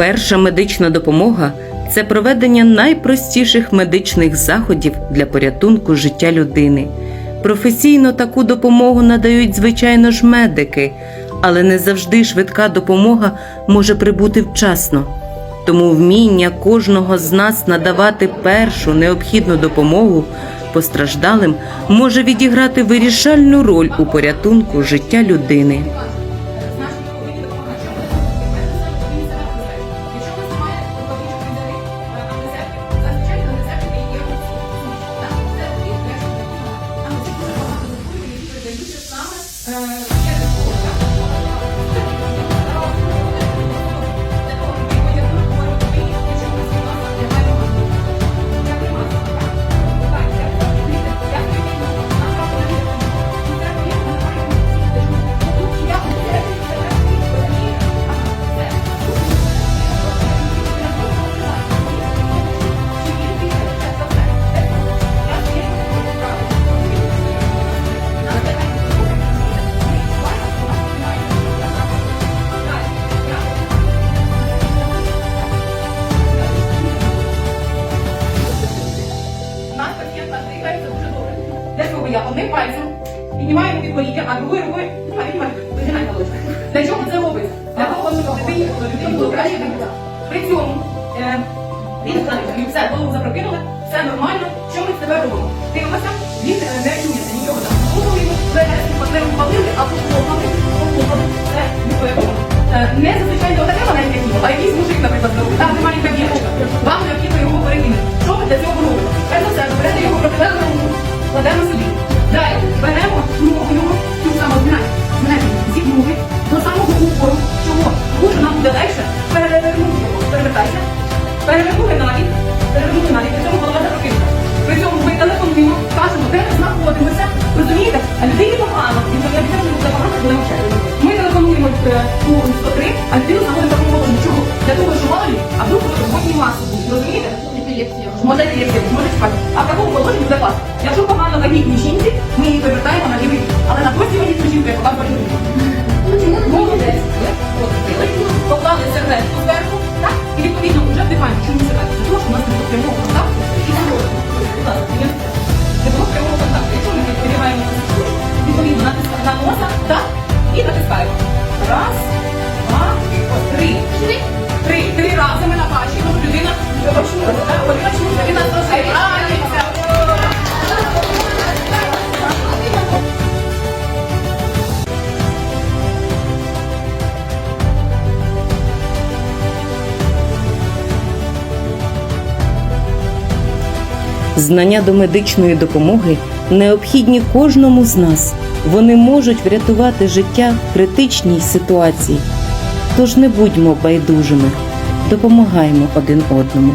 Перша медична допомога це проведення найпростіших медичних заходів для порятунку життя людини. Професійно таку допомогу надають, звичайно ж, медики, але не завжди швидка допомога може прибути вчасно. Тому вміння кожного з нас надавати першу необхідну допомогу постраждалим може відіграти вирішальну роль у порятунку життя людини. Uh. Я одним пальцем піднімаємо підборіддя, а другою рукою піднімаю, піднімаю, галочку. Для чого це робиться? Для того, щоб дитині людині було краще. При цьому е, він і все, голову запрокинули, все нормально. Що ми з тебе робимо? Дивимося, він е, не чується нічого там. Йому впалили, а тут лопали, лопали, все, відповідно. Е, Не зазвичай не отаке маленьке тіло, а якийсь мужик, наприклад, здоровий. Там де маленька дівчинка. Вам необхідно його перекинути. Що ви для цього робите? Перш все, берете його протилежну його. Перевертайся. Перевернули навіть, перевернули навіть, при цьому голова запрокинута. При цьому ми телефонуємо, кажемо, де ми знаходимося, розумієте? А людині погано, і не буде допомагати, буде мовчати. Ми телефонуємо е, у 103, а людину знаходимо в положенні. Чого? Для того, що мало лі, а вдруг роботні маси розумієте? Може епілепсія, може чекати. Знання до медичної допомоги необхідні кожному з нас. Вони можуть врятувати життя в критичній ситуації. Тож не будьмо байдужими, допомагаємо один одному.